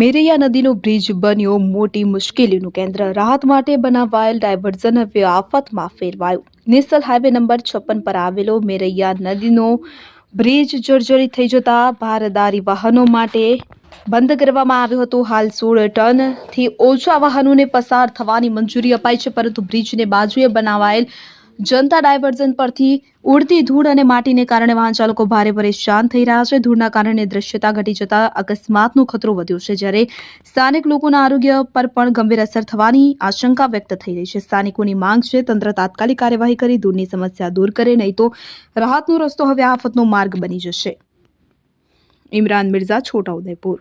મેરૈયા નદીનો બ્રિજ બન્યો. મોટી મુશ્કેલીનું કેન્દ્ર રાહત માટે બનાવાયેલ ડાયવર્ઝન હવે આફતમાં ફેરવાયું. નેશનલ હાઈવે નંબર છપ્પન પર આવેલો મેરૈયા નદીનો બ્રિજ જર્જરિત થઈ જતા ભારદારી વાહનો માટે બંધ કરવામાં આવ્યો હતો. હાલ સોળ ટનથી ઓછા વાહનોને પસાર થવાની મંજૂરી અપાઈ છે, પરંતુ બ્રિજને બાજુએ બનાવાયેલ જનતા ડાયવર્ઝન પરથી ઉડતી ધૂળ અને માટીને કારણે વાહન ચાલકો ભારે પરેશાન થઈ રહ્યા છે. ધૂળના કારણે દ્રશ્યતા ઘટી જતા અકસ્માતનો ખતરો વધ્યો છે, જ્યારે સ્થાનિક લોકોના આરોગ્ય પર પણ ગંભીર અસર થવાની આશંકા વ્યક્ત થઈ રહી છે. સ્થાનિકોની માંગ છે, તંત્ર તાત્કાલિક કાર્યવાહી કરી, ધૂળની સમસ્યા દૂર કરે, નહીં તો રાહતનો રસ્તો હવે આફતનો માર્ગ બની જશે. ઇમરાન મિર્ઝા છોટાઉદેપુર